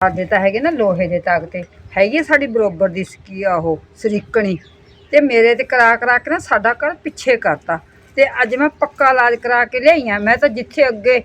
ਸਾਡੇ ਤਾਂ ਹੈਗੇ ਨਾ ਲੋਹੇ ਦੇ ਤਾਕਤੇ ਹੈਗੀ ਸਾਡੀ ਬਰੋਬਰ ਦੀ ਸਕੀ ਆ ਉਹ, ਸਰੀਕਣੀ। ਤੇ ਮੇਰੇ ਤੇ ਕਰਾ ਕਰਾ ਕੇ ਨਾ ਸਾਡਾ ਘਰ ਪਿੱਛੇ ਕਰਤਾ। ਤੇ ਅੱਜ ਮੈਂ ਪੱਕਾ ਇਲਾਜ ਕਰਾ ਕੇ ਲਿਆਈਆਂ ਮੈਂ ਤਾਂ ਜਿੱਥੇ ਅੱਗੇ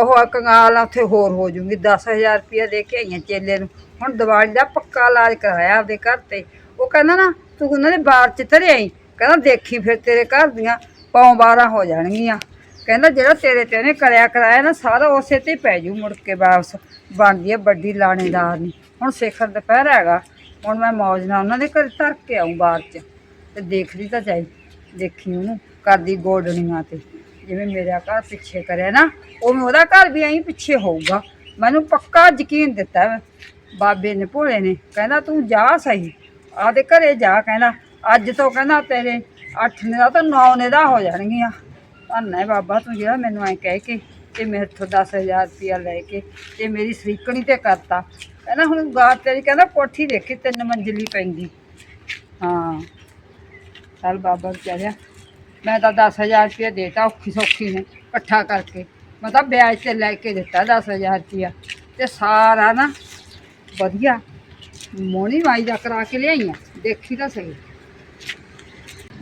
ਉਹ ਕੰਗਾਲ ਆ, ਉੱਥੇ ਹੋਰ ਹੋ ਜੂੰਗੀ 10000 ਰੁਪਇਆ ਦੇ ਕੇ ਆਈਆਂ ਚੇਲੇ ਨੂੰ। ਹੁਣ ਦੀਵਾਲੀ ਦਾ ਪੱਕਾ ਇਲਾਜ ਕਰਾਇਆ ਆਪਦੇ ਘਰ ਤੇ। ਉਹ ਕਹਿੰਦਾ ਨਾ, ਤੂੰ ਉਹਨਾਂ ਦੇ ਬਾਹਰ ਚ ਧਰਿਆ ਆਈ? ਕਹਿੰਦਾ, ਦੇਖੀ ਫਿਰ ਤੇਰੇ ਘਰ ਦੀਆਂ, ਪੌਂ ਬਾਰਾਂ ਹੋ ਜਾਣਗੀਆਂ। ਕਹਿੰਦਾ ਜਿਹੜਾ ਤੇਰੇ ਤੇ ਉਹਨੇ ਕਰਿਆ ਕਰਾਇਆ ਨਾ, ਸਾਰਾ ਉਸੇ ਤੇ ਹੀ ਪੈ ਜੂ ਮੁੜ ਕੇ ਵਾਪਸ। ਬਣਦੀ ਹੈ ਵੱਡੀ ਲਾਣੇਦਾਰ ਨਹੀਂ ਹੁਣ ਸਿਖਰ ਦੁਪਹਿਰ ਹੈਗਾ, ਹੁਣ ਮੈਂ ਮੌਜ ਨਾਲ ਉਹਨਾਂ ਦੇ ਘਰ ਧਰ ਕੇ ਆਉਂ ਬਾਹਰ ਚ। ਤੇ ਦੇਖਦੀ ਤਾਂ ਚਾਹੀ ਦੇਖੀ ਉਹਨੂੰ, ਕਰਦੀ ਗੋਡਣੀਆਂ ਤੇ। ਜਿਵੇਂ ਮੇਰਾ ਘਰ ਪਿੱਛੇ ਕਰਿਆ ਨਾ, ਉਵੇਂ ਉਹਦਾ ਘਰ ਵੀ ਐਂ ਪਿੱਛੇ ਹੋਊਗਾ। ਮੈਨੂੰ ਪੱਕਾ ਯਕੀਨ ਦਿੱਤਾ ਵਾ, ਬਾਬੇ ਨੇ, ਭੋਲੇ ਨੇ। ਕਹਿੰਦਾ ਤੂੰ ਜਾ ਸਹੀ, ਆਦੇ ਘਰੇ ਜਾ, ਕਹਿੰਦਾ। ਅੱਜ ਤੋਂ ਕਹਿੰਦਾ ਤੇਰੇ 8 ਨੇ ਦਾ ਤਾਂ 9 ਨੇ ਦਾ ਹੋ ਜਾਣਗੀਆਂ। ਧੰਨ ਹੈ ਬਾਬਾ ਤੂੰ ਜਿਹੜਾ ਮੈਨੂੰ ਐ ਕਹਿ ਕੇ ਤੇ ਮੇਰੇ ਤੋਂ 10000 ਰੁਪਇਆ ਲੈ ਕੇ ਤੇ ਮੇਰੀ ਸਰੀਕਣੀ ਤੇ ਕਰਤਾ। ਕਹਿੰਦਾ ਹੁਣ ਗਾਰ ਤੇਰੀ ਕਹਿੰਦਾ ਕੋਠੀ ਦੇਖੀ, ਤਿੰਨ ਮੰਜ਼ਲੀ ਪੈਂਦੀ। ਹਾਂ। ਚੱਲ ਬਾਬਾ ਵਿਚਾਰਿਆ ਮੈਂ ਤਾਂ 10000 ਰੁਪਇਆ ਦੇਤਾ, ਔਖੀ ਸੌਖੀ ਨੇ ਇਕੱਠਾ ਕਰਕੇ। ਮੈਂ ਤਾਂ ਵਿਆਜ ਤੇ ਲੈ ਕੇ ਦਿੱਤਾ 10000 ਰੁਪਇਆ ਤੇ ਸਾਰਾ ਨਾ ਵਧੀਆ ਮੋਣੀ ਮਾਈ ਦਾ ਕਰਾ ਕੇ ਲਿਆਈਆਂ। ਦੇਖੀ ਤਾਂ ਸਹੀ।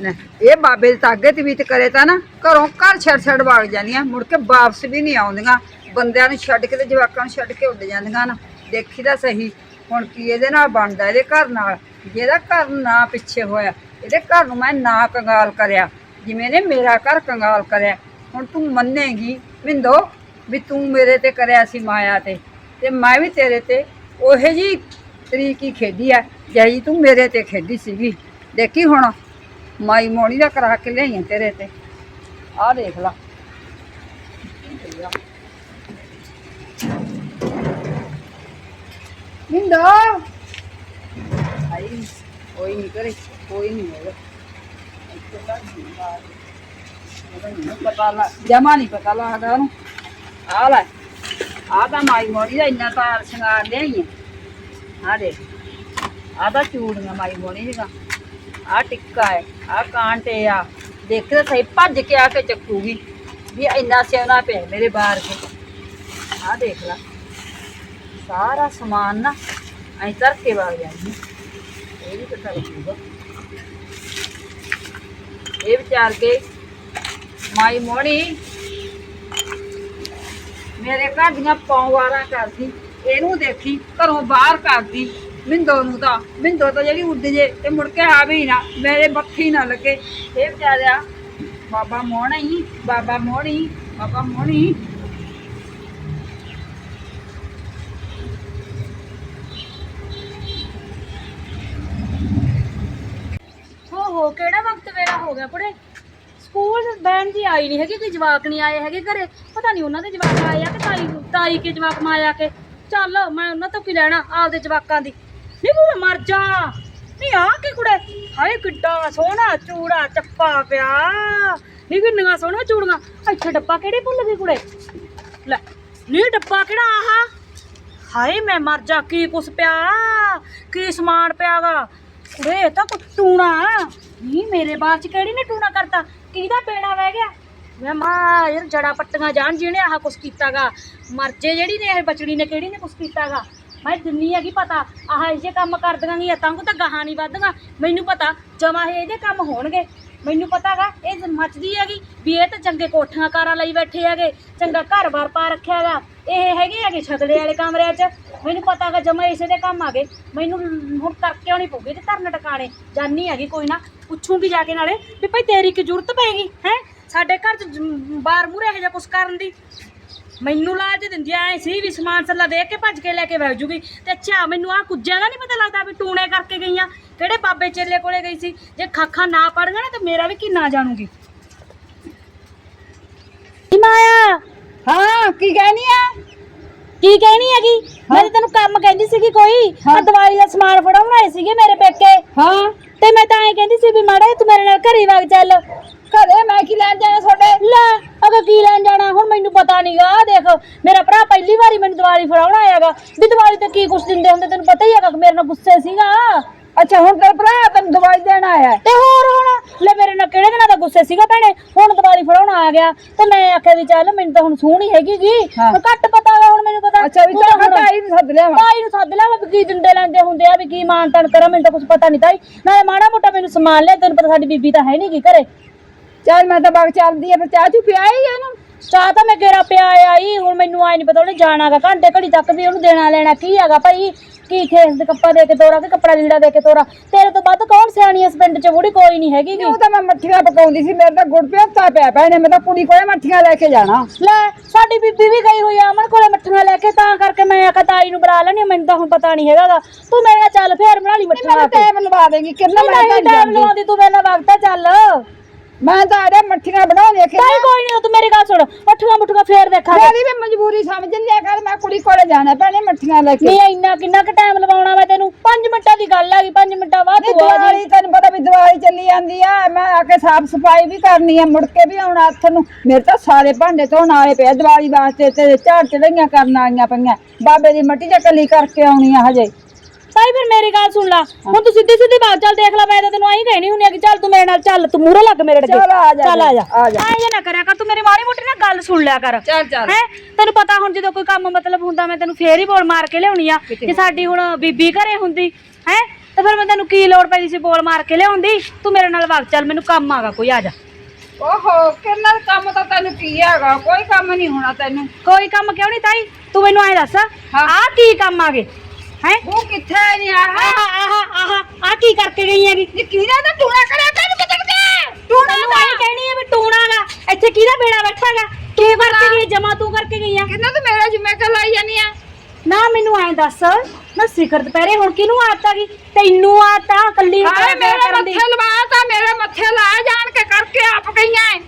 ਇਹ ਬਾਬੇ ਦੇ ਤਾਗੇ ਤੇ ਵੀ ਤੇ ਕਰੇ ਤਾਂ ਨਾ, ਘਰੋਂ ਘਰ ਛੱਡ ਛੱਡ ਵਗ ਜਾਂਦੀਆਂ, ਮੁੜ ਕੇ ਵਾਪਸ ਵੀ ਨਹੀਂ ਆਉਂਦੀਆਂ। ਬੰਦਿਆਂ ਨੂੰ ਛੱਡ ਕੇ ਤੇ ਜਵਾਕਾਂ ਨੂੰ ਛੱਡ ਕੇ ਉੱਡ ਜਾਂਦੀਆਂ ਨਾ। ਦੇਖੀ ਤਾਂ ਸਹੀ, ਹੁਣ ਕੀ ਇਹਦੇ ਨਾਲ ਬਣਦਾ, ਇਹਦੇ ਘਰ ਨਾਲ ਜਿਹਦਾ ਘਰ ਨਾ ਪਿੱਛੇ ਹੋਇਆ, ਇਹਦੇ ਘਰ ਨੂੰ ਮੈਂ ਨਾ ਕੰਗਾਲ ਕਰਿਆ। ਜਿਵੇਂ ਨੇ ਮੇਰਾ ਘਰ ਕੰਗਾਲ ਕਰਿਆ, ਹੁਣ ਤੂੰ ਮੰਨੇਗੀ ਮਿੰਦੋ ਵੀ ਤੂੰ ਮੇਰੇ ਤੇ ਕਰਿਆ ਸੀ ਮਾਇਆ ਤੇ। ਤੇ ਮੈਂ ਵੀ ਤੇਰੇ ਤੇ ਉਹੇ ਜੀ ਤਰੀਕੀ ਖੇਡੀ ਆ ਜਿਹੀ ਤੂੰ ਮੇਰੇ ਤੇ ਖੇਡੀ ਸੀਗੀ। ਦੇਖੀ ਹੁਣ ਮਾਈ ਮੋਣੀ ਦਾ ਕਰਾ ਕੇ ਲਿਆਈਆਂ ਤੇਰੇ ਤੇ। ਆਹ ਦੇਖ ਲਾ। ਮਿੰਦੋ ਆਈ, ਕੋਈ ਨਹੀਂ ਕਰੇ, ਕੋਈ ਨਹੀਂ ਹੈਗਾ ਜਮਾ ਨਹੀਂ ਪਤਾ ਲੱਗਦਾ ਉਹਨੂੰ। ਆ ਲੈ ਆ ਤਾਂ ਮਾਈ ਮੋਣੀ ਦਾ ਇੰਨਾ ਤਾਰ ਸ਼ਿੰਗਾਰ ਲਿਆਈਆਂ। ਆ ਦੇਖ ਆ ਤਾਂ ਚੂੜੀਆਂ ਮਾਈ ਮੋਣੀ ਦੀਆਂ। ਆ ਟਿੱਕਾ ਹੈ ਆ ਕਾਂਟੇ ਆ। ਦੇਖ ਸਹੀ, ਭੱਜ ਕੇ ਆ ਕੇ ਚੱਕੂਗੀ। ਵੀ ਇੰਨਾ ਸਿਆਣਾ ਪਿਆ ਮੇਰੇ ਬਾਹਰ ਕੇ। ਆ ਦੇਖ ਲੈ। ਸਾਰਾ ਸਮਾਨ ਨਾ ਐਂ ਧਰ ਕੇ ਵਗ ਜਾਂਦੀ ਇਹ ਵੀ ਪਤਾ ਲੱਗੂਗਾ ਇਹ ਵਿਚਾਰ ਕੇ ਮਾਈ ਮੋਣੀ ਮੇਰੇ ਘਰ ਦੀਆਂ ਪੌਵਾਰਾਂ ਕਰਦੀ, ਇਹਨੂੰ ਦੇਖੀ, ਘਰੋਂ ਬਾਹਰ ਕਰਦੀ। ਮਿੰਦੋ ਨੂੰ ਤਾਂ, ਮਿੰਦੋ ਤਾਂ ਜਿਹੜੀ ਉੱਡ ਜੇ ਤੇ ਮੁੜ ਕੇ ਆਵੇ ਹੀ ਨਾ, ਮੇਰੇ ਮੱਥੀ ਨਾ ਲੱਗੇ। ਇਹ ਵਿਚਾਰਿਆ, ਬਾਬਾ ਮੋਹਣੀ ਬਾਬਾ ਮੋਹਣੀ ਬਾਬਾ ਮੋਹਣੀ ਹੋ। ਹੋ ਕਿਹੜਾ ਵਕਤ ਵੇਲਾ ਹੋ ਗਿਆ ਕੁੜੇ? ਸਕੂਲ ਬੈਣ ਜੀ ਆਈ ਨਹੀਂ ਹੈਗੀ, ਕੋਈ ਜਵਾਕ ਨਹੀਂ ਆਏ ਹੈਗੇ ਘਰੇ। ਪਤਾ ਨਹੀਂ ਉਹਨਾਂ ਦੇ ਜਵਾਕ ਆਏ ਆ ਕਿ ਤਾਈ ਤਾਈ ਕੇ ਜਵਾਕ ਮਾ ਆਇਆ ਕੇ, ਚੱਲ ਮੈਂ ਉਹਨਾਂ ਤੋਂ ਕੀ ਲੈਣਾ, ਆਪਦੇ ਜਵਾਕਾਂ ਦੀ। ਨੀ ਮੈਂ ਮਰ ਜਾ। ਨਹੀਂ ਆ ਕੀ ਕੁੜੇ? ਹਾਏ ਕਿੱਡਾ ਸੋਹਣਾ ਚੂੜਾ ਚੱਪਾ ਪਿਆ। ਨੀ ਕਿੰਨੀਆਂ ਸੋਹਣੀਆਂ ਚੂੜੀਆਂ। ਇੱਥੇ ਡੱਬਾ ਕਿਹੜੇ ਭੁੱਲ ਗਈ ਕੁੜੇ? ਲੈ ਨਹੀਂ ਡੱਬਾ ਕਿਹੜਾ ਆਹਾ? ਹਾਏ ਮੈਂ ਮਰ ਜਾ, ਕੀ ਕੁਛ ਪਿਆ? ਕੀ ਸਮਾਨ ਪਿਆਗਾ? ਕੁੜੇ, ਇਹ ਤਾਂ ਕੁ ਟੂਣਾ। ਨੀ ਮੇਰੇ ਬਾਅਦ ਚ ਕਿਹੜੀ ਨੇ ਟੂਣਾ ਕਰਤਾ? ਕਿਹਦਾ ਪੇੜਾ ਵਹਿ ਗਿਆ? ਮੈਂ ਮਾਂ ਯਾਰ ਜੜਾ ਪੱਟੀਆਂ ਜਾਣ ਜਿਹਨੇ ਆਹ ਕੁਛ ਕੀਤਾਗਾ। ਮਰਜੇ ਜਿਹੜੀ ਨੇ ਇਹ ਬਚੜੀ ਨੇ, ਕਿਹੜੀ ਨੇ ਕੁਛ ਕੀਤਾਗਾ? ਮੈਂ ਦਿੰਨੀ ਹੈਗੀ ਪਤਾ। ਆਹ ਇਹ ਜੇ ਕੰਮ ਕਰਦੀਆਂ ਗੀਆਂ ਤਾਂ ਤਾਂ ਗਾਹਾਂ ਨਹੀਂ ਵੱਧਦੀਆਂ। ਮੈਨੂੰ ਪਤਾ, ਜਮਾ ਇਹ ਇਹਦੇ ਕੰਮ ਹੋਣਗੇ। ਮੈਨੂੰ ਪਤਾ ਪਤਾਗਾ ਇਹ ਮੱਚਦੀ ਹੈਗੀ ਵੀ ਇਹ ਤਾਂ ਚੰਗੇ ਕੋਠੀਆਂ ਕਾਰਾਂ ਲਈ ਬੈਠੇ ਹੈਗੇ, ਚੰਗਾ ਘਰ-ਬਾਰ ਪਾ ਰੱਖਿਆ ਹੈਗਾ ਇਹ ਹੈਗੇ ਹੈਗੇ ਛਤਲੇ ਵਾਲੇ ਕਮਰਿਆਂ 'ਚ। ਮੈਨੂੰ ਪਤਾ ਹੈਗਾ ਜਮਾ ਇਸੇ ਦੇ ਕੰਮ ਆ ਗਏ। ਮੈਨੂੰ ਹੁਣ ਕਰਕੇ ਆਉਣੀ ਪਊਗੀ ਤੇ ਧਰਨ ਟਿਕਾਣੇ। ਜਾਨੀ ਹੈਗੀ ਕੋਈ ਨਾ, ਪੁੱਛੂਗੀ ਜਾ ਕੇ ਨਾਲੇ ਵੀ ਭਾਈ ਤੇਰੀ ਕੀ ਜ਼ਰੂਰਤ ਪਏਗੀ, ਹੈ? ਸਾਡੇ ਘਰ 'ਚ ਜ- ਬਾਰ ਮੂਰੇ ਇਹੋ ਜਿਹਾ ਕੁਛ ਕਰਨ ਦੀ। ਮੈਨੂੰ ਲਾਜ ਦਿੰਦੀ ਐ ਸੀ ਵੀ ਸਮਾਨ ਸੱਲਾ ਦੇਖ ਕੇ ਭੱਜ ਕੇ ਲੈ ਕੇ ਵਗ ਜੂਗੀ। ਤੇ ਅੱਛਾ ਮੈਨੂੰ ਆ ਕੁੱਜਿਆਂ ਦਾ ਨਹੀਂ ਪਤਾ ਲੱਗਦਾ ਵੀ ਟੂਣੇ ਕਰਕੇ ਗਈਆਂ। ਕਿਹੜੇ ਬਾਬੇ ਚੇਲੇ ਕੋਲੇ ਗਈ ਸੀ? ਜੇ ਖਾਖਾ ਨਾ ਪੜ ਗਿਆ ਨਾ ਤੇ ਮੇਰਾ ਵੀ ਕੀ ਨਾ ਜਾਣੂਗੀ। ਕੀ ਮਾਇਆ? ਹਾਂ ਕੀ ਕਹਿਨੀ ਆ? ਕੀ ਕਹਿਣੀ ਹੈਗੀ? ਮੈਂ ਤਾਂ ਤੈਨੂੰ ਕੰਮ ਕਹਿੰਦੀ ਸੀਗੀ ਕੋਈ। ਆ ਦੀਵਾਲੀ ਦਾ ਸਮਾਨ ਫੜਾਉਣ ਆਏ ਸੀਗੇ ਮੇਰੇ ਪੇਕੇ। ਹਾਂ। ਤੇ ਮੈਂ ਤਾਂ ਐਂ ਕਹਿੰਦੀ ਸੀ ਵੀ ਮਾੜਾ ਜਿਹਾ ਤੂੰ ਮੇਰੇ ਨਾਲ ਘਰੇ ਵਗ ਚੱਲ। ਘਰੇ ਮੈਂ ਕੀ ਲੈਣ ਜਾਣਾ ਤੁਹਾਡੇ? ਲੈ ਅਗਾ ਕੀ ਲੈਣ ਜਾਣਾ? ਹੁਣ ਮੈਨੂੰ ਪਤਾ ਨਹੀਂਗਾ ਦੇਖ ਮੇਰਾ ਭਰਾ ਪਹਿਲੀ ਵਾਰੀ ਮੈਨੂੰ ਦੀਵਾਲੀ ਫੜਾਉਣ ਆਇਆਗਾ ਵੀ ਦੀਵਾਲੀ ਤੇ ਕੀ ਕੁਛ ਦਿੰਦੇ ਹੁੰਦੇ ਤੈਨੂੰ ਪਤਾ ਹੀ ਹੈਗਾ ਕਿ ਮੇਰੇ ਨਾਲ ਗੁੱਸੇ ਸੀਗਾ। ਅੱਛਾ ਹੁਣ ਤੇਰਾ ਭਰਾ ਤੈਨੂੰ ਦਵਾਈ ਦੇਣ ਆਇਆ ਹੈ। ਤੇ ਹੋਰ ਹੁਣ? ਲੈ ਮੇਰੇ ਨਾਲ ਕਿਹੜੇ ਦਿਨਾਂ ਦਾ ਗੁੱਸੇ ਸੀਗਾ ਭੈਣੇ? ਹੁਣ ਦੁਬਾਰੀ ਫੜਾਉਣ ਆ ਗਿਆ। ਤੇ ਮੈਂ ਆਖਿਆ ਵੀ ਚੱਲ ਮੈਨੂੰ ਤਾਂ ਹੁਣ ਸੂਹ ਨਹੀਂ ਹੈਗੀ ਗੀ। ਹਾਂ। ਹੁਣ ਘੱਟ ਪਤਾ ਵਾ ਹੁਣ ਮੈਨੂੰ ਪਤਾ। ਅੱਛਾ ਵੀ ਤੂੰ ਤੇਰਾ ਤਾਂ ਹੁਣ- ਸੱਦ ਲਿਆ ਵਾ ਤਾਈ ਨੂੰ ਸੱਦ ਲਿਆ ਵੀ ਕੀ ਦਿੰਦੇ ਲੈਂਦੇ ਹੁੰਦੇ ਆ ਵੀ ਕੀ ਮਾਨ ਤਾਨ ਕਰਾਂ ਮੈਨੂੰ ਤਾਂ ਕੁਝ ਪਤਾ ਨਹੀਂ ਤਾਈ। ਨਾਲੇ ਮਾੜਾ ਮੋਟਾ ਮੈਨੂੰ ਸਮਾਨ ਲਿਆ ਤੈਨੂੰ ਪਤਾ ਸਾਡੀ ਬੀਬੀ ਤਾਂ ਹੈ ਨਹੀਂ ਕੀ ਘਰੇ। ਚੱਲ ਮੈਂ ਤਾਂ ਬਾਗ ਚੱਲਦੀ ਆ ਫਿਰ ਚਾਹ ਚੂ ਪਿਆਈ ਇਹਨੂੰ ਚਾਹ ਤਾਂ ਮੈਂ ਗੇਰਾ ਪਿਆ ਆਈ ਹੁਣ ਮੈਨੂੰ ਆਈ ਨਹੀਂ ਪਤਾ ਉਹਨੇ ਜਾਣਾਗਾ ਘੰਟੇ ਘੜੀ ਤੱਕ ਵੀ ਉਹਨੂੰ ਦੇਣਾ ਲੈਣਾ ਕੀ ਹੈਗਾ ਭਾਈ? ਕੀ ਖੇਸ ਦੇ ਕੱਪਾ ਦੇ ਕੇ ਤੋਰਾ ਕਿ ਕੱਪੜਾ ਲੀੜਾ ਦੇ ਕੇ ਤੋਰਾ? ਤੇਰੇ ਤੋਂ ਵੱਧ ਕੌਣ ਸਿਆਣੀ ਇਸ ਪਿੰਡ 'ਚ? ਬੁੜੀ ਕੋਈ ਨਹੀਂ ਹੈਗੀ ਗੀ। ਉਹ ਤਾਂ ਮੈਂ ਮੱਠੀਆਂ ਪਕਾਉਂਦੀ ਸੀ ਮੇਰੇ ਤਾਂ ਗੁੜ ਪਿਆਤਾ ਪਿਆ ਭੈਣੇ ਮੈਂ ਤਾਂ ਕੁੜੀ ਕੋਲੇ ਮੱਠੀਆਂ ਲੈ ਕੇ ਜਾਣਾ। ਲੈ ਸਾਡੀ ਬੀਬੀ ਵੀ ਗਈ ਹੋਈ ਆ ਅਮਨ ਕੋਲੇ ਮੱਠੀਆਂ ਲੈ ਕੇ ਤਾਂ ਕਰਕੇ ਮੈਂ ਆਖਾ ਤਾਈ ਨੂੰ ਬੁਲਾ ਲੈਣੀ ਮੈਨੂੰ ਤਾਂ ਹੁਣ ਪਤਾ ਨਹੀਂ ਹੈਗਾਗਾ ਤੂੰ ਮੇਰੇ ਨਾਲ ਚੱਲ ਫੇਰ ਬਣਾ ਲਈ ਮੱਠੀਆਂ ਮੈਨੂੰ ਟਾਈਮ ਲਵਾ ਦੇਗੀ ਕਿੰਨਾ ਮੈਂ ਨਹੀਂ ਤਾਂ ਟਾਈਮ ਜਾਂਦੀ। ਲਾਉਂਦੀ ਤੂੰ ਮੇਰੇ ਨਾਲ ਵਗਤਾ ਚੱਲ। ਮੈਂ ਤਾਂ ਆੜੇ ਮੱਠੀਆਂ ਬਣਾਉਣੀ ਕਿ ਤਾਈ ਕੋਈ ਨਹੀਂ ਤੂੰ ਮੇਰੀ ਗੱਲ ਸੁਣ। ਮੱਠੀਆਂ ਮੁੱਠੀਆਂ ਫੇਰ ਦੇਖਾਂਗੇ ਮੇਰੀ ਵੀ ਮਜਬੂਰੀ ਸਮਝ ਲਿਆ ਕਰ ਮੈਂ ਕੁੜੀ ਕੋਲੇ ਜਾਣਾ ਭੈਣੇ ਮੱਠੀਆਂ ਲੈ ਕੇ। ਨਹੀਂ ਇੰਨਾ ਕਿੰਨਾ ਕੁ ਟਾਈਮ ਲਵਾਉਣਾ ਮੈਂ ਤੈਨੂੰ? 5 ਮਿੰਟਾਂ ਦੀ ਗੱਲ ਆ ਗਈ 5 ਮਿੰਟਾਂ ਬਾਅਦ ਤੂੰ ਆ ਜੀ ਤੈਨੂੰ ਪਤਾ ਵੀ ਦਿਵਾਲੀ ਚੱਲੀ ਜਾਂਦੀ ਆ ਮੈਂ ਆ ਕੇ ਸਾਫ਼ ਸਫ਼ਾਈ ਵੀ ਕਰਨੀ ਆ ਮੁੜ ਕੇ ਵੀ ਆਉਣਾ ਹੱਥ ਨੂੰ। ਮੇਰੇ ਤਾਂ ਸਾਰੇ ਭਾਂਡੇ ਧੋਣ ਵਾਲੇ ਪਏ ਦਿਵਾਲੀ ਵਾਸਤੇ ਤੇ ਝਾੜ ਚੜਾਈਆਂ ਕਰਨ ਆਈਆਂ ਪਈਆਂ। ਬਾਬੇ ਦੀ ਮੱਟੀ ਚ ਕੱਲੀ ਕਰਕੇ ਆਉਣੀ ਆ ਹਜੇ। ਤਾਈ ਫਿਰ ਮੇਰੀ ਗੱਲ ਸੁਣ ਲਾ। ਹੁਣ ਤੂੰ ਸਿੱਧੀ ਸਿੱਧੀ ਬਾਤ ਚੱਲ ਦੇਖ ਲੈ ਮੈਂ ਤਾਂ ਤੈਨੂੰ ਆਈ ਕਹਿਣੀ ਹੁੰਦੀ ਆ ਕਿ ਚੱਲ ਤੂੰ ਮੇਰੇ ਨਾਲ ਚੱਲ ਤੂੰ ਮੂਹਰੇ ਲੱਗ ਮੇਰੇ ਅੱਗੇ। ਚੱਲ ਆ ਜਾ ਚੱਲ ਆ ਜਾ। ਆ ਜਾ। ਆਏ ਜੇ ਨਾ ਕਰਿਆ ਕਰ ਤੂੰ ਮੇਰੀ ਮਾੜੀ ਮੋਟੀ ਨਾ ਗੱਲ ਸੁਣ ਲਿਆ ਕਰ। ਚੱਲ ਚੱਲ। ਹੈ? ਤੈਨੂੰ ਪਤਾ ਹੁਣ ਜਦੋਂ ਕੋਈ ਕੰਮ ਮਤਲਬ ਹੁੰਦਾ ਮੈਂ ਤੈਨੂੰ ਫੇਰ ਹੀ ਬੋਲ ਮਾਰ ਕੇ ਲਿਆਉਣੀ ਆ ਕਿ ਸਾਡੀ ਹੁਣ ਬੀਬੀ ਘਰੇ ਹੁੰਦੀ ਹੈ? ਤੇ ਫਿਰ ਮੈਂ ਤੈਨੂੰ ਕੀ ਲੋੜ ਪੈਂਦੀ ਸੀ ਬੋਲ ਮਾਰ ਕੇ ਲਿਆਉਂਦੀ? ਤੂੰ ਮੇਰੇ ਨਾਲ ਵਗ ਚੱਲ ਮੈਨੂੰ ਕੰਮ ਆਗਾ ਕੋਈ ਆ ਜਾ। ਓਹੋ ਕਿੰਨਾ ਕੰਮ ਤਾਂ ਤੈਨੂੰ ਕੀ ਹੈਗਾ ਕੋਈ ਕੰਮ ਨਹੀਂ ਹੋਣਾ ਤੈਨੂੰ। ਕੋਈ ਕੰਮ ਕਿਉਂ ਨਹੀਂ ਤਾਈ? ਤੂੰ ਮੈਨੂੰ ਐ ਦੱਸ ਹਾਂ। ਆਹ ਕੀ ਕੰਮ ਆਗੇ? ਹੈ? ਉਹ ਕਿੱਥੇ ਨਹੀਂ ਆ ਆਹ? ਆਹ ਆਹ ਆ ਕੀ ਕਰਕੇ ਗਈ ਹੈਗੀ? ਨੀ ਕਿਹਦਾ ਤਾਂ ਟੂਣਾ ਕਰਿਆ ਤੈਨੂੰ ਕਿਤੇ ਕਿਤੇ? ਟੂਣਾ ਤੈਨੂੰ ਐ ਕਹਿਣੀ ਆ ਵੀ ਟੂਣਾਗਾ ਇੱਥੇ ਕਿਹਦਾ ਬੇੜਾ ਬੈਠਾਗਾ ਤੂੰ ਕਰਕੇ ਗਈ ਜਮਾ ਤੂੰ ਕਰਕੇ ਗਈ ਆ। ਕਿੰਨਾ ਤੂੰ ਮੇਰਾ ਜਿੰਮੇ ਕਰ ਲਾਈ ਜਾਨੀ ਆ? ਨਾ ਮੈਨੂੰ ਐ ਦੱਸ। ਨਾ ਸਿਖਰ ਦੁਪਹਿਰੇ ਹੁਣ ਕਿਹਨੂੰ ਆਦਤ ਆ ਗਈ? ਤੈਨੂੰ ਆਦਤ ਆ ਕੱਲੀ ਨੂੰ ਹਾਏ ਮੇਰੇ ਮੱਥੇ ਲਵਾਤਾ ਮੇਰੇ ਮੱਥੇ ਲਾ ਜਾਣ ਕੇ ਕਰਕੇ ਆਪ ਗਈਆਂ।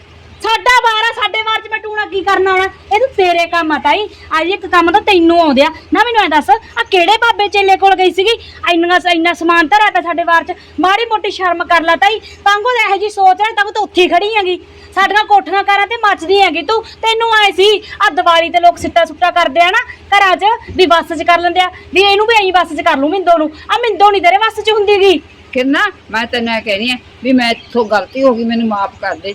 ਸਾਡਾ 12 ਸਾਡੇ ਬਾਰ ਚ ਮੈਂ ਟੂਣਾ ਕੀ ਕਰਨਾ ਆਉਣਾ? ਇਹ ਤੇਰੇ ਕੰਮ ਆ ਤਾਈ। ਅੱਜ ਇੱਕ ਕੰਮ ਤਾਂ ਤੈਨੂੰ ਆਉਂਦਿਆ ਨਾ ਮੈਨੂੰ ਐ ਦੱਸ ਆ ਕਿਹੜੇ ਬਾਬੇ ਚੇਲੇ ਕੋਲ ਗਈ ਸੀਗੀ? ਇੰਨਾ ਇੰਨਾ ਸਮਾਨ ਧਰਿਆ ਪਿਆ ਸਾਡੇ ਬਾਰ ਚ। ਮਾੜੀ ਮੋਟੀ ਸ਼ਰਮ ਕਰ ਲੈ ਤਾਈ। ਤਾਂਗੋ ਤਾਂ ਇਹੋ ਜੀ ਸੋਚ ਹੈ ਤਾਂ ਤੂੰ ਉੱਥੇ ਖੜੀ ਹੈਗੀ। ਸਾਡੀਆਂ ਕੋਠੀਆਂ ਕਾਰਾਂ ਤੇ ਮੱਚਦੀ ਹੈਗੀ ਤੂੰ। ਤੈਨੂੰ ਆਏ ਸੀ ਆ ਦੀਵਾਲੀ ਤੇ ਲੋਕ ਸਿੱਟਾ ਸੁੱਟਾ ਕਰਦੇ ਆ ਨਾ ਘਰਾਂ 'ਚ ਵੀ ਬੱਸ 'ਚ ਕਰ ਲੈਂਦੇ ਆ। ਵੀ ਇਹਨੂੰ ਵੀ ਐਂ ਬੱਸ 'ਚ ਕਰ ਲੂ ਮਿੰਦੋ ਨੂੰ। ਆ ਮਿੰਦੋ ਨਹੀਂ ਤੇਰੇ ਬੱਸ 'ਚ ਹੁੰਦੀਗੀ ਕਿੰਨਾ ਮੈਂ ਤੈਨੂੰ ਇਹ ਕਹਿਣੀ ਆ ਵੀ ਮੈਂ ਇੱਥੋਂ ਗਲਤੀ ਹੋ ਗਈ ਮੈਨੂੰ ਮਾਫ ਕਰ ਦੇ।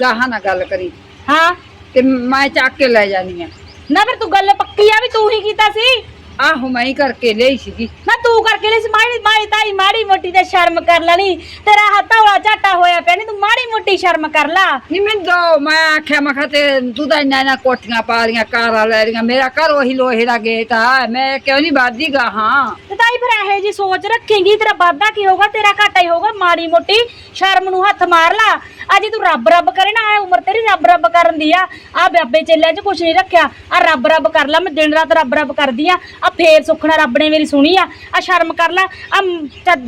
ਗਾਹਾਂ ਨਾ ਗੱਲ ਕਰੀ। ਹਾਂ ਤੇ ਮੈਂ ਚੱਕ ਕੇ ਲੈ ਜਾਨੀ ਆ। ਨਾ ਫਿਰ ਤੂੰ ਗੱਲ ਪੱਕੀ ਆ ਵੀ ਤੂੰ ਹੀ ਕੀਤਾ ਸੀ? ਆਹੋ ਮੈਂ ਹੀ ਕਰਕੇ ਲਈ ਸੀਗੀ। ਨਾ ਤੂੰ ਕਰਕੇ ਲਈ ਸੀ ਮਾੜੀ ਮਾੜੀ ਤਾਈ ਮਾੜੀ ਮੋਟੀ ਤੇ ਸ਼ਰਮ ਕਰ ਲੈਣੀ। ਤੇਰਾ ਹੱਥ ਹੌਲਾ ਝਾਟਾ ਹੋਇਆ ਪਿਆ ਨਹੀਂ ਤੂੰ ਮਾੜੀ ਮੋਟੀ ਸ਼ਰਮ ਕਰ ਲਾ। ਨੀ ਮੈਂ ਦੋ ਮੈਂ ਆਖਿਆ ਮੈਂ ਕਿਹਾ ਤੇ ਤੂੰ ਤਾਂ ਇੰਨਾ ਇੰਨਾ ਕੋਠੀਆਂ ਪਾ ਲੀਆਂ ਕਾਰਾਂ ਲੈ ਲੀਆਂ ਮੇਰਾ ਘਰ ਉਹੀ ਲੋਹੇ ਦਾ ਗੇਟ ਆ ਮੈਂ ਕਿਉਂ ਨਹੀਂ ਵਾਦੀ ਗਾਹਾਂ? ਤੇ ਤਾਈ ਫਿਰ ਇਹੋ ਜੀ ਸੋਚ ਰੱਖੇਂਗੀ, ਤੇਰਾ ਵਾਧਾ ਕੀ ਹੋਗਾ ਤੇਰਾ ਘਾਟਾ ਹੀ ਹੋਗਾ ਮਾੜੀ ਮੋਟੀ ਸ਼ਰਮ ਨੂੰ ਹੱਥ ਮਾਰ ਲਾ। ਅੱਜ ਤੂੰ ਰੱਬ ਰੱਬ ਕਰੇ ਨਾ ਇਹ ਉਮਰ ਤੇਰੀ ਰੱਬ ਰੱਬ ਕਰਨ ਦੀ ਆ। ਆ ਬਾਬੇ ਚੇਲਿਆਂ 'ਚ ਕੁਛ ਨਹੀਂ ਰੱਖਿਆ। ਆ ਰੱਬ ਰੱਬ ਕਰ ਲਾ, ਮੈਂ ਦਿਨ ਰਾਤ ਰੱਬ ਰੱਬ ਕਰਦੀ ਆ। ਆ ਫੇਰ ਸੁਖਣਾ ਰੱਬ ਨੇ ਮੇਰੀ ਸੁਣੀ ਆ। ਆ ਸ਼ਰਮ ਕਰ ਲਾ ਆ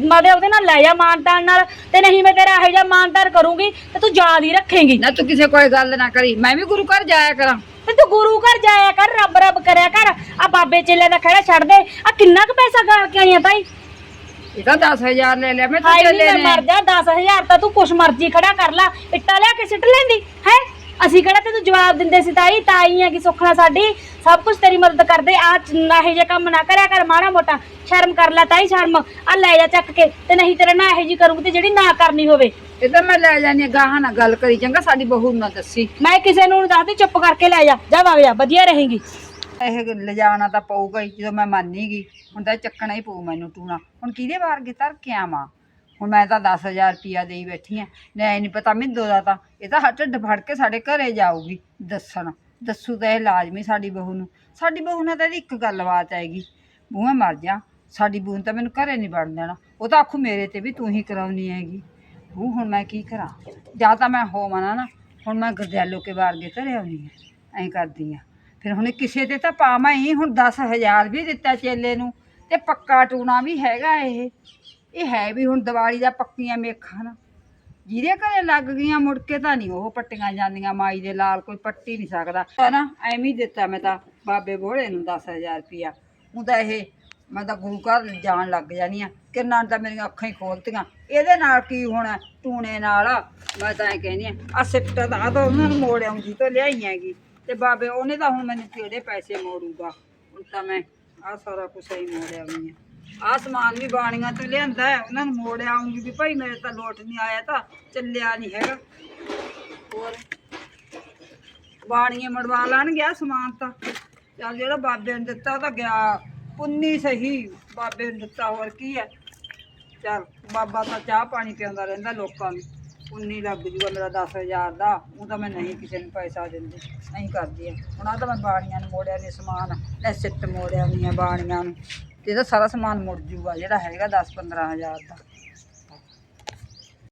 ਮਾਦੇ ਉਹਦੇ ਨਾਲ ਲੈ ਜਾ ਮਾਨਤਾਨ ਨਾਲ। ਤੇ ਨਹੀਂ ਮੈਂ ਤੇਰਾ ਇਹੋ ਜਿਹਾ ਮਾਨਤਾਨ ਕਰੂੰਗੀ, ਤੇ ਤੂੰ ਯਾਦ ਹੀ ਰੱਖੇਂਗੀ। ਨਾ ਤੂੰ ਕਿਸੇ ਕੋਈ ਗੱਲ ਨਾ ਕਰੀ, ਮੈਂ ਵੀ ਗੁਰੂ ਘਰ ਜਾਇਆ ਕਰਾਂ। ਤੇ ਤੂੰ ਗੁਰੂ ਘਰ ਜਾਇਆ ਕਰ ਰੱਬ ਰੱਬ ਕਰਿਆ ਕਰ। ਆ ਬਾਬੇ ਚੇਲੇ ਦਾ ਖੜਾ ਛੱਡ ਦੇ। ਆ ਕਿੰਨਾ ਕੁ ਪੈਸਾ ਗਾ ਕੇ ਆਈਆਂ ਤਾਈ ਇਹ ਤਾਂ 10000 ਲੈ ਲਿਆ ਮੈਂ ਤਾਂ ਚੱਲੇ ਨਹੀਂ ਨੇ। ਮਰ ਜਾ 10000 ਤਾਂ ਤੂੰ ਕੁਛ ਮਰਜ਼ੀ ਖੜਾ ਕਰ ਲਾ। ਇੱਟਾ ਲਿਆ ਕੇ ਸਿੱਟ ਲੈਂਦੀ ਹੈ? ਅਸੀਂ ਕਿਹੜਾ ਤੈਨੂੰ ਜਵਾਬ ਦਿੰਦੇ ਸੀ ਤਾਈ? ਤਾਈ ਆ ਕਿ ਸੁੱਖਣਾ ਸਾਡੀ ਸਭ ਕੁਝ ਤੇਰੀ ਮਦਦ ਕਰਦੇ। ਆ ਇਹੋ ਜੇ ਕੰਮ ਨਾ ਕਰਿਆ ਕਰ ਮਾੜਾ ਮੋਟਾ। ਸ਼ਰਮ ਕਰ ਲੈ ਤਾਈ ਸ਼ਰਮ। ਆ ਲੈ ਜਾ ਚੱਕ ਕੇ ਤੇ ਨਹੀਂ ਤੇਰੇ ਨਾਲ ਇਹੋ ਜੀ ਕਰੂੰਗੀ ਤੇ ਜਿਹੜੀ ਨਾ ਕਰਨੀ ਹੋਵੇ। ਇਹ ਤਾਂ ਮੈਂ ਲੈ ਆ, ਗਾਹਾਂ ਨਾਲ ਗੱਲ ਕਰੀ ਚੰਗਾ ਸਾਡੀ ਬਹੂ ਨੂੰ ਨਾ ਦੱਸੀ। ਮੈਂ ਕਿਸੇ ਨੂੰ ਨੀ ਦੱਸਦੀ ਚੁੱਪ ਕਰਕੇ ਲੈ ਜਾ। ਜਾ ਵਗ ਜਾ ਵਧੀਆ ਰਹੇਗੀ। ਇਹ ਲਿਜਾਣਾ ਤਾਂ ਪਊਗਾ ਹੀ ਜਦੋਂ ਮੈਂ ਮੰਨੀ ਗਈ। ਹੁਣ ਤਾਂ ਚੱਕਣਾ ਹੀ ਪਊ ਮੈਨੂੰ ਟੂਣਾ। ਹੁਣ ਕਿਹਦੇ ਵਾਰਗੇ ਧਰ ਕੇ ਆਵਾਂ? ਹੁਣ ਮੈਂ ਤਾਂ 10000 ਰੁਪਿਆ ਦੇਈ ਬੈਠੀ ਆ। ਲੈ ਨਹੀਂ ਪਤਾ ਮਿੰਦੋ ਦਾ ਤਾਂ। ਇਹ ਤਾਂ ਹੱਟ ਢੱਡ ਫੜ ਕੇ ਸਾਡੇ ਘਰੇ ਜਾਊਗੀ, ਦੱਸਣ। ਦੱਸੂ ਤਾਂ ਇਹ ਲਾਜ਼ਮੀ ਸਾਡੀ ਬਹੂ ਨੂੰ। ਸਾਡੀ ਬਹੂ ਨਾਲ ਤਾਂ ਇਹਦੀ ਇੱਕ ਗੱਲਬਾਤ ਆਏਗੀ ਬੂਹੇ ਮਰ ਜਾ। ਸਾਡੀ ਬਹੂ ਨੂੰ ਤਾਂ ਮੈਨੂੰ ਘਰੇ ਨਹੀਂ ਵੜਨ ਦੇਣਾ। ਉਹ ਤਾਂ ਆਖੂ, ਮੇਰੇ ਤੇ ਵੀ ਤੂੰ ਹੀ ਕਰਾਉਣੀ ਹੈਗੀ। ਬਹੂ, ਹੁਣ ਮੈਂ ਕੀ ਕਰਾਂ? ਜਾਂ ਤਾਂ ਮੈਂ ਹੋਵਾਂ ਨਾ ਨਾ। ਹੁਣ ਮੈਂ ਗਰਦਿਆਲੋ ਕੇ ਵਾਰਗੇ ਧਰੇ ਆਉਣੀ ਐਂ ਕਰਦੀ ਆ। ਫਿਰ ਹੁਣ ਕਿਸੇ ਤੇ ਤਾਂ ਪਾਵਾਂ ਹੀ ਹੁਣ 10000 ਵੀ ਦਿੱਤਾ ਚੇਲੇ ਨੂੰ। ਤੇ ਪੱਕਾ ਟੂਣਾ ਵੀ ਹੈਗਾ ਇਹ। ਇਹ ਹੈ ਵੀ ਹੁਣ ਦੀਵਾਲੀ ਦਾ ਪੱਕੀਆਂ ਮੇਖਾਂ ਨਾ। ਜਿਹਦੇ ਘਰੇ ਲੱਗ ਗਈਆਂ ਮੁੜ ਕੇ ਤਾਂ ਨਹੀਂ ਉਹ ਪੱਟੀਆਂ ਜਾਂਦੀਆਂ ਮਾਈ ਦੇ ਲਾਲ, ਕੋਈ ਪੱਟੀ ਨਹੀਂ ਸਕਦਾ। ਨਾ? ਐਵੇਂ ਹੀ ਦਿੱਤਾ ਮੈਂ ਤਾਂ ਬਾਬੇ ਬੋਲੇ ਨੂੰ 10000 ਰੁਪਿਆ ਉਹ ਤਾਂ ਇਹ ਮੈਂ ਤਾਂ ਗੁਰੂ ਘਰ ਜਾਣ ਲੱਗ ਜਾਣੀ ਆ। ਕਿੰਨਾ ਤਾਂ ਮੇਰੀਆਂ ਅੱਖਾਂ ਹੀ ਖੋਲਤੀਆਂ। ਇਹਦੇ ਨਾਲ ਕੀ ਹੋਣਾ? ਟੂਣੇ ਨਾਲ। ਮੈਂ ਤਾਂ ਇਹ ਕਹਿੰਦੀ ਆ ਆ ਸਿਫਟ ਦਾ ਆਹ ਤਾਂ ਉਹਨਾਂ ਨੂੰ ਮੋੜ ਆਉਂਦੀ ਤੋਂ ਲਿਆਈ ਹੈਗੀ। ਤੇ ਬਾਬੇ, ਉਹਨੇ ਤਾਂ ਹੁਣ ਮੈਨੂੰ ਕਿਹੜੇ ਪੈਸੇ ਮੋੜੂਗਾ? ਹੁਣ ਤਾਂ ਮੈਂ ਆ ਸਾਰਾ ਕੁਛ ਹੀ ਮੋੜਿਆ ਵੀ ਆ। ਆ ਸਮਾਨ ਵੀ ਬਾਣੀਆਂ ਤੋਂ ਲਿਆਂਦਾ ਹੈ। ਉਹਨਾਂ ਨੂੰ ਮੋੜ ਆਉਂਗੀ ਵੀ ਭਾਈ ਮੇਰੇ ਤਾਂ ਲੋਟ ਨਹੀਂ ਆਇਆ ਤਾਂ ਚੱਲਿਆ ਨਹੀਂ ਹੈਗਾ। ਹੋਰ? ਬਾਣੀਆਂ ਮੜਵਾ ਲੈਣ ਗਿਆ ਸਮਾਨ ਤਾਂ। ਚੱਲ ਜਿਹੜਾ ਬਾਬੇ ਨੇ ਦਿੱਤਾ ਉਹ ਤਾਂ ਗਿਆ। ਪੁੰਨੀ ਸਹੀ। ਬਾਬੇ ਨੇ ਦਿੱਤਾ, ਹੋਰ ਕੀ ਹੈ? ਚੱਲ, ਬਾਬਾ ਤਾਂ ਚਾਹ ਪਾਣੀ ਪਿਆਉਂਦਾ ਰਹਿੰਦਾ ਲੋਕਾਂ ਨੂੰ। ਉਨੀ ਲੱਗ ਜੂਗਾ ਮੇਰਾ 10000 ਦਾ। ਉਹ ਤਾਂ ਮੈਂ ਨਹੀਂ ਕਿਸੇ ਨੂੰ ਪੈਸਾ ਦਿੰਦੀ। ਨਹੀਂ ਕਰਦੀ ਹੁਣ ਆ ਤਾਂ ਮੈਂ ਬਾਣੀਆਂ ਨੂੰ ਮੋੜਿਆ ਨਹੀਂ ਸਮਾਨ। ਲੈ ਸਿੱਟ ਮੋੜਿਆ ਨਹੀਂ ਆ ਬਾਣੀਆਂ ਨੂੰ। ਤੇ ਇਹਦਾ ਸਾਰਾ ਸਮਾਨ ਮੁੜ ਜੂਗਾ ਜਿਹੜਾ ਹੈਗਾ 10 15000 ਦਾ।